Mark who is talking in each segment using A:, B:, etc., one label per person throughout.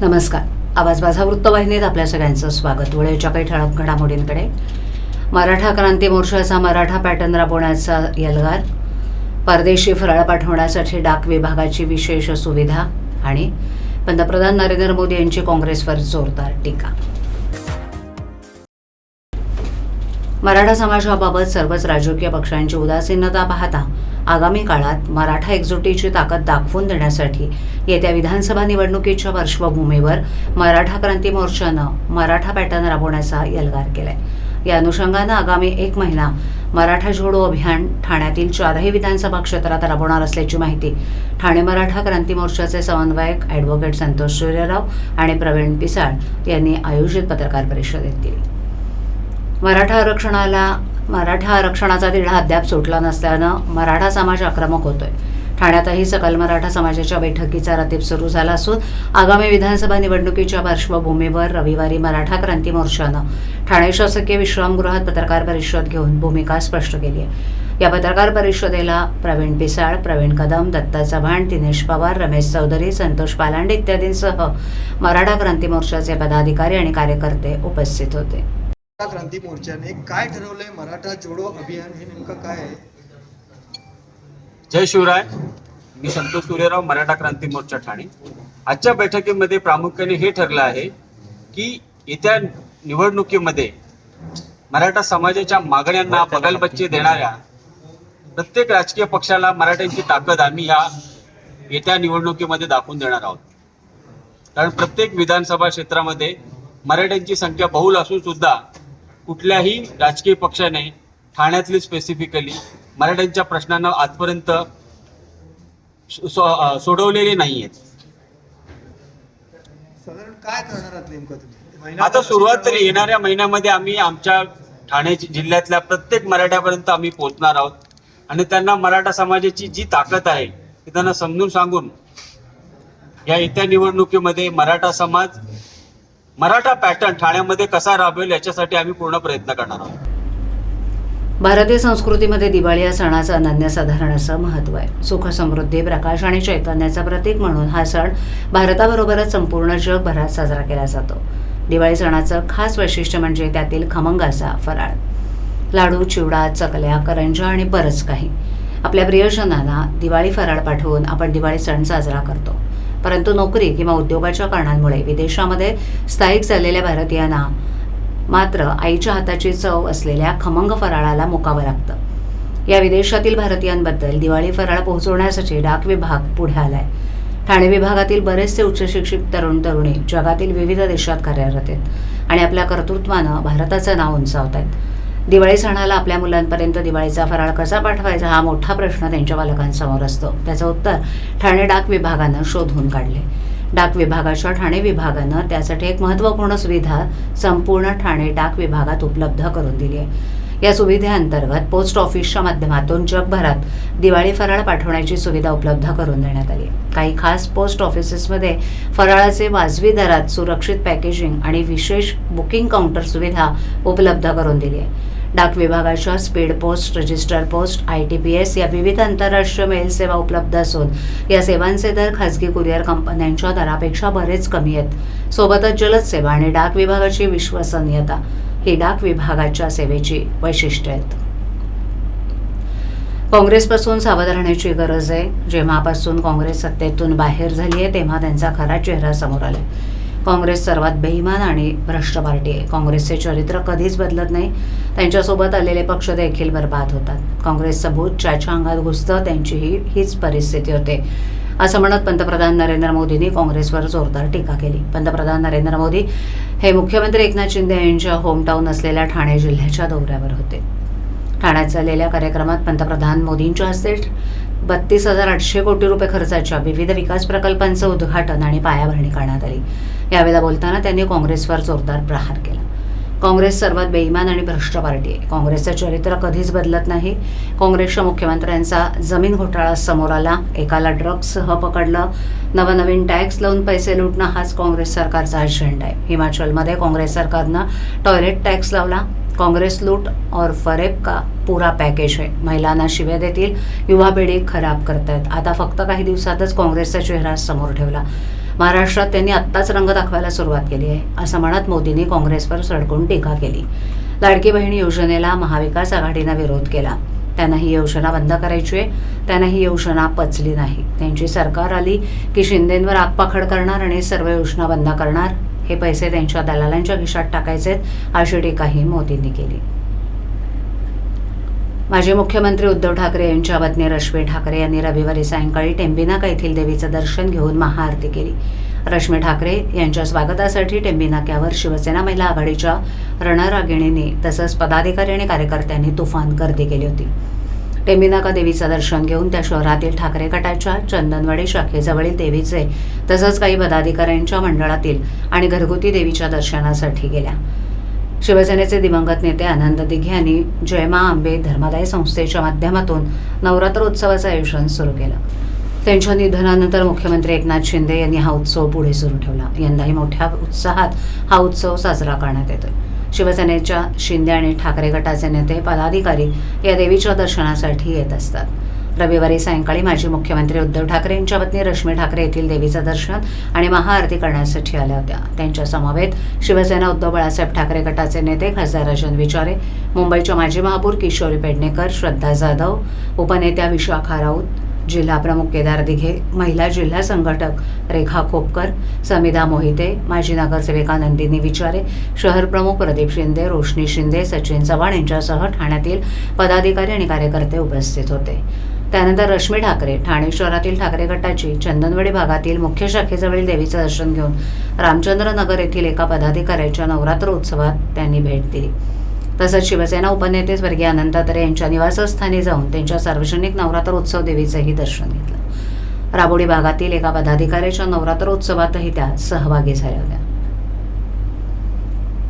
A: नमस्कार. आवाज माझा वृत्तवाहिनीत आपल्या सगळ्यांचं स्वागत. वेळेच्या काही ठळक घडामोडींकडे. मराठा क्रांती मोर्चाचा मराठा पॅटर्न राबवण्याचा यलगार. परदेशी फराळ पाठवण्यासाठी डाक विभागाची विशेष सुविधा आणि पंतप्रधान नरेंद्र मोदी यांची काँग्रेसवर जोरदार टीका. मराठा समाजाबाबत सर्वच राजकीय पक्षांची उदासीनता पाहता आगामी काळात मराठा एकजुटीची ताकद दाखवून देण्यासाठी येत्या विधानसभा निवडणुकीच्या पार्श्वभूमीवर मराठा क्रांती मोर्चानं मराठा पॅटर्न राबवण्याचा यलगार केलाय. या अनुषंगानं आगामी एक महिना मराठा जोडो अभियान ठाण्यातील चारही विधानसभा क्षेत्रात राबवणार असल्याची माहिती ठाणे मराठा क्रांती मोर्चाचे समन्वयक ॲडव्होकेट संतोष सूर्यराव आणि प्रवीण पिसाळ यांनी आयोजित पत्रकार परिषदेत दिली. मराठा आरक्षणाला मराठा आरक्षणाचा तिढा अद्याप सुटला नसल्यानं मराठा समाज आक्रमक होतोय. ठाण्यातही सकल मराठा समाजाच्या बैठकीचा रतीब सुरू झाला असून आगामी विधानसभा निवडणुकीच्या पार्श्वभूमीवर रविवारी मराठा क्रांती मोर्चानं ठाणे शासकीय विश्रामगृहात पत्रकार परिषद घेऊन भूमिका स्पष्ट केली आहे. या पत्रकार परिषदेला प्रवीण पिसाळ प्रवीण कदम दत्ता चव्हाण दिनेश पवार रमेश चौधरी संतोष पालांडे इत्यादींसह मराठा क्रांती मोर्चाचे पदाधिकारी आणि कार्यकर्ते उपस्थित होते.
B: क्रांती मोर्चाने काय ठरवलंय मराठा जोडो अभियान हे नेमकं काय आहे?
C: जय शिवराय. मी संतोष सूर्यराव मराठा क्रांती मोर्चा ठाणे. आजच्या बैठकीमध्ये प्रामुख्याने हे ठरलं आहे की येत्या निवडणुकीमध्ये मराठा समाजाच्या मागण्यांना बगलबच्चे देणाऱ्या प्रत्येक राजकीय पक्षाला मराठ्यांची ताकद आम्ही या येत्या निवडणुकीमध्ये दाखवून देणार आहोत. कारण प्रत्येक विधानसभा क्षेत्रामध्ये मराठ्यांची संख्या बहुल असून सुद्धा कुठल्याही राजकीय पक्षाने ठाण्यातली स्पेसिफिकली मराठ्यांच्या प्रश्नांना आजपर्यंत सोडवलेले नाही आहेत
B: साधारण काय करणार आहात नेमकं तुम्ही? महिना
C: आता सुरुवात तरी येणाऱ्या महिन्यामध्ये आम्ही आमच्या ठाणे जिल्ह्यातल्या प्रत्येक मराठ्यापर्यंत आम्ही पोहोचणार आहोत. आणि त्यांना मराठा समाजाची जी ताकद आहे ती त्यांना समजून सांगून या येत्या निवडणुकीमध्ये मराठा समाज मराठा पॅटर्न ठाण्यामध्ये कसा राबवेल याच्यासाठी आम्ही पूर्ण प्रयत्न करणार आहोत.
A: भारतीय संस्कृतीमध्ये दिवाळी या सणाचं अनन्यसाधारण असं महत्त्व आहे. सुख समृद्धी प्रकाश आणि चैतन्याचं प्रतीक म्हणून हा सण भारताबरोबरच संपूर्ण जगभरात साजरा केला जातो. दिवाळी सणाचं खास वैशिष्ट्य म्हणजे त्यातील खमंगाचा फराळ. लाडू चिवडा चकल्या करंजा आणि बरंच काही. आपल्या प्रियजनांना दिवाळी फराळ पाठवून आपण दिवाळी सण साजरा करतो. परंतु नोकरी किंवा उद्योगाच्या कारणांमुळे विदेशामध्ये स्थायिक झालेल्या भारतीयांना मात्र आईच्या हाताची चव असलेल्या खमंग फराळाला मुकावं लागतं. या विदेशातील भारतीयांबद्दल दिवाळी फराळ पोहोचवण्यासाठी डाक विभाग पुढे आलाय. ठाणे विभागातील बरेचसे उच्चशिक्षित तरुण तरुणी जगातील विविध देशात कार्यरत आहेत आणि आपल्या कर्तृत्वानं भारताचं नाव उंचावत आहेत. दिवाळी सणाला आपल्या मुलांपर्यंत दिवाळीचा फराळ कसा पाठवायचा हा मोठा प्रश्न त्यांच्या पालकांसमोर असतो. त्याचं उत्तर ठाणे डाक विभागानं शोधून काढले. डाक विभागाच्या ठाणे विभागानं त्यासाठी एक महत्त्वपूर्ण सुविधा संपूर्ण ठाणे डाक विभागात उपलब्ध करून दिली आहे. या सुविधेअंतर्गत पोस्ट ऑफिसच्या माध्यमातून जगभरात दिवाळी फराळ पाठवण्याची सुविधा उपलब्ध करून देण्यात आली काही खास पोस्ट ऑफिसेसमध्ये फराळाचे वाजवी दरात सुरक्षित पॅकेजिंग आणि विशेष बुकिंग काउंटर सुविधा उपलब्ध करून दिली आहे. डाक विभागाच्या speed post register post I T P S या विविध आंतरराष्ट्रीय मेल सेवा उपलब्ध असून या सेवांचे दर खासगी कुरिअर कंपन्यांच्या दरापेक्षा बरेच कमी आहेत. सोबतच जलद सेवा आणि डाक विभागाची विश्वसनीयता ही डाक विभागाच्या सेवेची वैशिष्ट्य आहेत. काँग्रेसपासून सावध राहण्याची गरज आहे. जेव्हापासून काँग्रेस सत्तेतून बाहेर झाली आहे तेव्हा त्यांचा खरा चेहरा समोर आलाय. काँग्रेस सर्वात बेईमान आणि भ्रष्ट पार्टी आहे. काँग्रेसचे चरित्र कधीच बदलत नाही. त्यांच्यासोबत आलेले पक्ष देखील बरबाद होतात. काँग्रेसचं भूत ज्याच्या अंगात घुसतं त्यांचीही हीच परिस्थिती होते. असं म्हणत पंतप्रधान नरेंद्र मोदींनी काँग्रेसवर जोरदार टीका केली. पंतप्रधान नरेंद्र मोदी हे मुख्यमंत्री एकनाथ शिंदे यांच्या होमटाऊन असलेल्या ठाणे जिल्ह्याच्या दौऱ्यावर होते. ठाण्यात झालेल्या कार्यक्रमात पंतप्रधान मोदींच्या हस्ते बत्तीस हजार आठशे कोटी रुपये खर्चाच्या विविध विकास प्रकल्पांचं उद्घाटन आणि पायाभरणी करण्यात आली. यावेळेला बोलताना त्यांनी काँग्रेसवर जोरदार प्रहार केला. काँग्रेस सर्वात बेईमान आणि भ्रष्ट पार्टी आहे. काँग्रेसचं चरित्र कधीच बदलत नाही. काँग्रेसच्या मुख्यमंत्र्यांचा जमीन घोटाळा समोर आला. एकाला ड्रग्जसह पकडलं. नवनवीन टॅक्स लावून पैसे लुटणं हाच काँग्रेस सरकारचा अजेंडा आहे. हिमाचलमध्ये काँग्रेस सरकारनं टॉयलेट टॅक्स लावला. काँग्रेस लूट और फरेब का पुरा पॅकेज आहे महिलांना शिव्या देतील. युवा पिढी खराब करतायत. आता फक्त काही दिवसातच काँग्रेसचा चेहरा समोर ठेवला. महाराष्ट्रात त्यांनी आत्ताच रंग दाखवायला सुरुवात केली आहे. असं म्हणत मोदींनी काँग्रेसवर सडकून टीका केली. लाडकी बहिणी योजनेला महाविकास आघाडीनं विरोध केला. त्यांना ही योजना बंद करायची आहे. त्यांना ही योजना पचली नाही. त्यांची सरकार आली की शिंदेंवर आगपाखड करणार आणि सर्व योजना बंद करणार? हे पैसे त्यांच्या दलालांच्या खिशात टाकायचेत अशी टीकाही मोदींनी केली. माजी मुख्यमंत्री उद्धव ठाकरे यांच्या पत्नी रश्मी ठाकरे यांनी रविवारी सायंकाळी टेंबिनाका येथील देवीचं दर्शन घेऊन महाआरती केली. रश्मी ठाकरे यांच्या स्वागतासाठी टेंबिनाक्यावर शिवसेना महिला आघाडीच्या रणरागिणींनी तसंच पदाधिकारी आणि कार्यकर्त्यांनी तुफान गर्दी केली होती. टेंबिनाका देवीचं दर्शन घेऊन त्या शहरातील ठाकरे गटाच्या चंदनवाडी शाखेजवळील देवीचे तसंच काही पदाधिकाऱ्यांच्या मंडळातील आणि घरगुती देवीच्या दर्शनासाठी गेल्या. शिवसेनेचे दिवंगत नेते आनंद दिघे यांनी जयमा आंबे धर्मादाय संस्थेच्या माध्यमातून नवरात्र उत्सवाचं आयोजन सुरू केलं. त्यांच्या निधनानंतर मुख्यमंत्री एकनाथ शिंदे यांनी हा उत्सव पुढे सुरू ठेवला. यंदाही मोठ्या उत्साहात हा उत्सव साजरा करण्यात येतोय. शिवसेनेच्या शिंदे आणि ठाकरे गटाचे नेते पदाधिकारी या देवीच्या दर्शनासाठी येत असतात. रविवारी सायंकाळी माजी मुख्यमंत्री उद्धव ठाकरे यांच्या पत्नी रश्मी ठाकरे येथील देवीचं दर्शन आणि महाआरती करण्यासाठी आल्या होत्या. त्यांच्या समवेत शिवसेना उद्धव बाळासाहेब ठाकरे गटाचे नेते खासदार राजन विचारे मुंबईच्या माजी महापौर किशोरी पेडणेकर श्रद्धा जाधव उपनेत्या विशाखा राऊत जिल्हा प्रमुख केदार दिघे महिला जिल्हा संघटक रेखा खोपकर समिधा मोहिते माजी नगरसेविका नंदिनी विचारे शहर प्रमुख प्रदीप शिंदे रोशनी शिंदे सचिन चव्हाण यांच्यासह ठाण्यातील पदाधिकारी आणि कार्यकर्ते उपस्थित होते. त्यानंतर रश्मी ठाकरे ठाणे शहरातील ठाकरे गटाची चंदनवडी भागातील मुख्य शाखेजवळील देवीचं दर्शन घेऊन रामचंद्र नगर येथील एका पदाधिकाऱ्याच्या नवरात्र उत्सवात त्यांनी भेट दिली. तसंच शिवसेना उपनेते स्वर्गीय अनंत तरे यांच्या निवासस्थानी जाऊन त्यांच्या सार्वजनिक नवरात्र उत्सव देवीचंही दर्शन घेतलं. राबोडी भागातील एका पदाधिकाऱ्याच्या नवरात्र उत्सवातही त्या सहभागी झाल्या होत्या.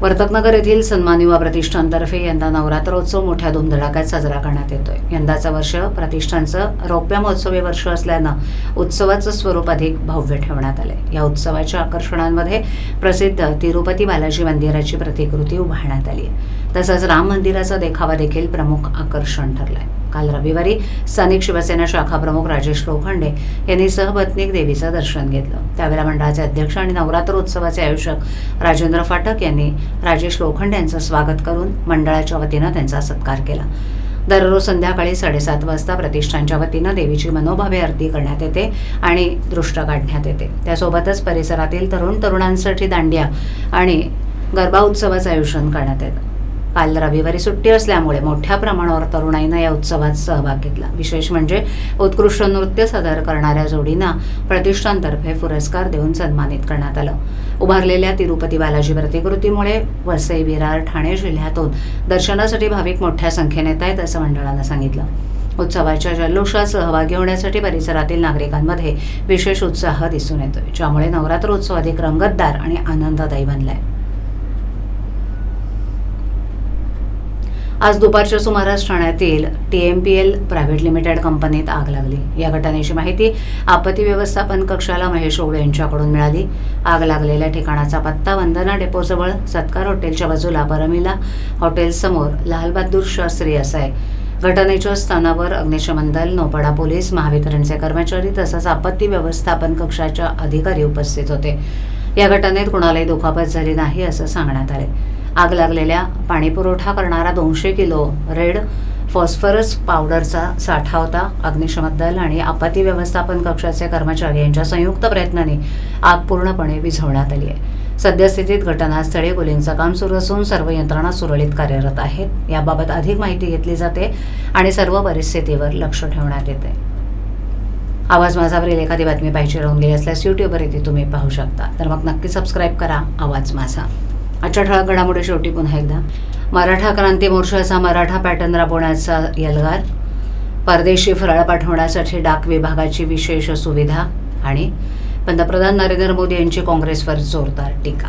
A: वर्तकनगर येथील सन्मान युवा प्रतिष्ठानतर्फे यंदा नवरात्रोत्सव मोठ्या धुमधडाक्यात साजरा करण्यात येतोय. यंदाचं वर्ष प्रतिष्ठानचं रौप्य महोत्सवी वर्ष असल्यानं उत्सवाचं स्वरूप अधिक भव्य ठेवण्यात आलंय. या उत्सवाच्या आकर्षणांमध्ये प्रसिद्ध तिरुपती बालाजी मंदिराची प्रतिकृती उभारण्यात आली आहे. तसंच राम मंदिराचा देखावा देखील प्रमुख आकर्षण ठरलाय. काल रविवारी स्थानिक शिवसेना शाखा प्रमुख राजेश लोखंडे यांनी सहपत्नीक देवीचं दर्शन घेतलं. त्यावेळेला मंडळाचे अध्यक्ष आणि नवरात्र उत्सवाचे आयोजक राजेंद्र फाटक यांनी राजेश लोखंडे यांचं स्वागत करून मंडळाच्या वतीनं त्यांचा सत्कार केला. दररोज संध्याकाळी साडेसात वाजता प्रतिष्ठानच्या वतीनं देवीची मनोभावे आरती करण्यात येते आणि दृष्ट काढण्यात येते. त्यासोबतच परिसरातील तरुण तरुणांसाठी दांडिया आणि गरबा उत्सवाचं आयोजन करण्यात येतं. काल रविवारी सुट्टी असल्यामुळे मोठ्या प्रमाणावर तरुणाईनं या उत्सवात सहभाग घेतला. विशेष म्हणजे उत्कृष्ट नृत्य सादर करणाऱ्या जोडींना प्रतिष्ठानतर्फे पुरस्कार देऊन सन्मानित करण्यात आलं. उभारलेल्या तिरुपती बालाजी प्रतिकृतीमुळे वसई विरार ठाणे जिल्ह्यातून दर्शनासाठी भाविक मोठ्या संख्येने येत आहेत असं मंडळानं सांगितलं. उत्सवाच्या जल्लोषात सहभागी होण्यासाठी परिसरातील नागरिकांमध्ये विशेष उत्साह दिसून येतोय ज्यामुळे नवरात्र उत्सव अधिक रंगतदार आणि आनंददायी बनलाय. आज दुपारच्या सुमारास ठाण्यातील T M P L private limited कंपनीत आग लागली. या घटनेची माहिती आपत्ती व्यवस्थापन कक्षाला महेश ओवळे यांच्याकडून मिळाली. आग लागलेल्या ठिकाणाचा पत्ता वंदना डेपोजवळ सत्कार हॉटेलच्या बाजूला परमिला हॉटेलसमोर लालबहादूर शास्त्री असा आहे. घटनेच्या स्थानावर अग्निशमन दल नौपाडा पोलीस महावितरणचे कर्मचारी तसंच आपत्ती व्यवस्थापन कक्षाच्या अधिकारी उपस्थित होते. या घटनेत कुणालाही दुखापत झाली नाही असं सांगण्यात आले. आग लागलेल्या पाणीपुरवठा करणारा दोनशे किलो रेड फॉस्फरस पावडरचा साठा होता. अग्निशमन दल आणि आपत्ती व्यवस्थापन कक्षाचे कर्मचारी यांच्या संयुक्त प्रयत्नाने आग पूर्णपणे विझवण्यात आली आहे. सद्यस्थितीत घटनास्थळी कुलिंगचं काम सुरू असून सर्व यंत्रणा सुरळीत कार्यरत आहेत. याबाबत अधिक माहिती घेतली जाते आणि सर्व परिस्थितीवर लक्ष ठेवण्यात येते. आवाज माझावरील एखादी बातमी पाहिजे राहून गेली असल्यास यूट्यूबवर येथे तुम्ही पाहू शकता. तर मग नक्की सबस्क्राईब करा. आवाज माझा. आजच्या ठळक घडामोडी शेवटी पुन्हा एकदा. मराठा क्रांती मोर्चाचा मराठा पॅटर्न राबवण्याचा यलगार. परदेशी फराळ पाठवण्यासाठी डाक विभागाची विशेष सुविधा आणि पंतप्रधान नरेंद्र मोदी यांची काँग्रेसवर जोरदार टीका.